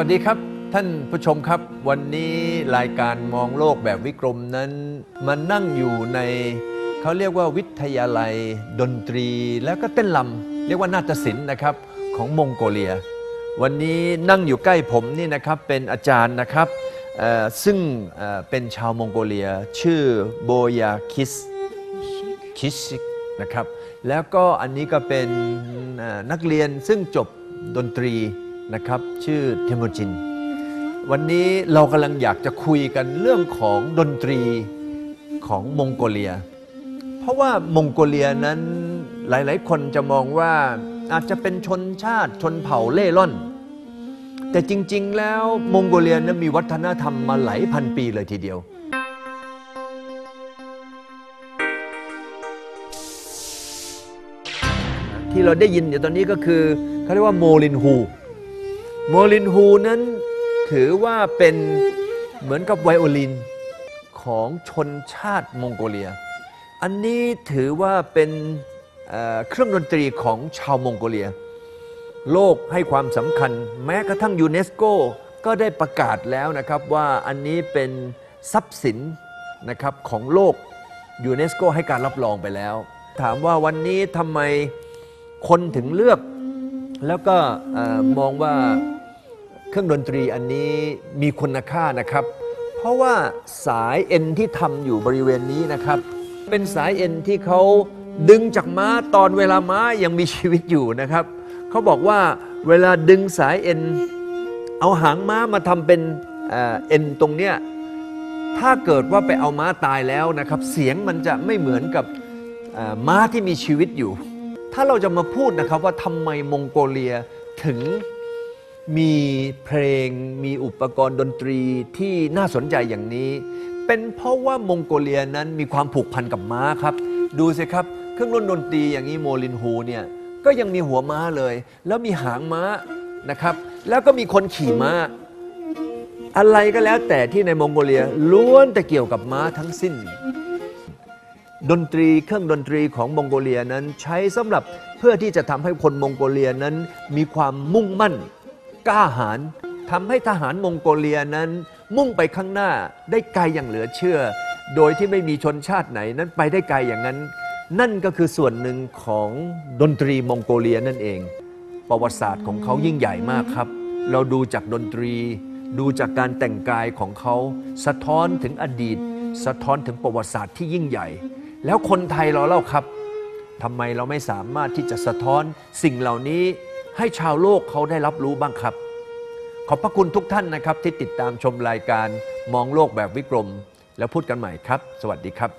วัสดีครับท่านผู้ชมครับ วันนี้รายการมองโลกแบบวิกรมนั้นมานั่งอยู่ในเขาเรียกว่าวิทยาลัย ดนตรีแล้วก็เต้นลำเรียกว่านาฏศิลป์นะครับของมองโกเลีย วันนี้นั่งอยู่ใกล้ผมนี่นะครับเป็นอาจารย์นะครับซึ่งเป็นชาวมองโกเลีย ชื่อโบยาคิสคิชิกนะครับแล้วก็อันนี้ก็เป็นนักเรียนซึ่งจบดนตรี นะครับ ชื่อเทโมจิน วันนี้เรากำลังอยากจะคุยกันเรื่องของดนตรีของมองโกเลีย เพราะว่ามองโกเลียนั้นหลาย ๆ คนจะมองว่าอาจจะเป็นชนชาติชนเผ่าเล่ร่อน แต่จริง ๆ แล้วมองโกเลียนั้นมีวัฒนธรรมมาหลายพันปีเลยทีเดียวที่เราได้ยินอยู่ตอนนี้ก็คือเขาเรียกว่าโมลินฮู โมลินฮูนั้นถือว่าเป็นเหมือนกับไวโอลินของชนชาติมองโกเลีย อันนี้ถือว่าเป็นเเครื่องดนตรีของชาวมองโกเลีย โลกให้ความสำคัญ แม้กระทั่งยูเนสโกก็ได้ประกาศแล้วนะครับว่าอันนี้เป็นทรัพย์สินนะครับของโลกยูเนสโกให้การรับรองไปแล้ว ถามว่าวันนี้ทำไมคนถึงเลือก แล้วก็ออมองว่า เครื่องดนตรีอันนี้มีคุณค่านะครับ เพราะว่าสายเอ็นที่ทำอยู่บริเวณนี้นะครับ เป็นสายเอ็นที่เขาดึงจากม้าตอนเวลาม้ายังมีชีวิตอยู่นะครับเขาบอกว่าเวลาดึงสายเอ็นเอาหางม้ามาทำเป็นเอ็นตรงเนี้ยถ้าเกิดว่าไปเอาม้าตายแล้วนะครับ เสียงมันจะไม่เหมือนกับม้าที่มีชีวิตอยู่ ถ้าเราจะมาพูดนะครับว่าทำไมมองโกเลียถึง มีเพลงมีอุปกรณ์ดนตรีที่น่าสนใจอย่างนี้ เป็นเพราะว่ามองโกเลียนั้นมีความผูกพันกับม้าครับ ดูสิครับ เครื่องดนตรีอย่างนี้โมลินฮูเนี่ยก็ยังมีหัวม้าเลย แล้วมีหางม้านะครับ แล้วก็มีคนขี่ม้า อะไรก็แล้วแต่ที่ในมองโกเลียล้วนแต่เกี่ยวกับม้าทั้งสิ้น ดนตรีเครื่องดนตรีของมองโกเลียนั้นใช้สำหรับเพื่อที่จะทำให้คนมองโกเลียนั้นมีความมุ่งมั่น กล้าหาญทำให้ทหารมองโกเลียนั้น มุ่งไปข้างหน้าได้ไกลอย่างเหลือเชื่อ โดยที่ไม่มีชนชาติไหนนั้นไปได้ไกลอย่างนั้น นั่นก็คือส่วนหนึ่งของดนตรีมองโกเลียนั่นเอง ประวัติศาสตร์ของเขายิ่งใหญ่มากครับ เราดูจากดนตรี ดูจากการแต่งกายของเขา สะท้อนถึงอดีต สะท้อนถึงประวัติศาสตร์ที่ยิ่งใหญ่ แล้วคนไทยเราเล่าครับทำไมเราไม่สามารถที่จะสะท้อนสิ่งเหล่านี้ ให้ชาวโลกเขาได้รับรู้บ้างครับ ขอบพระคุณทุกท่านนะครับที่ติดตามชมรายการมองโลกแบบวิกรม แล้วพูดกันใหม่ครับ สวัสดีครับ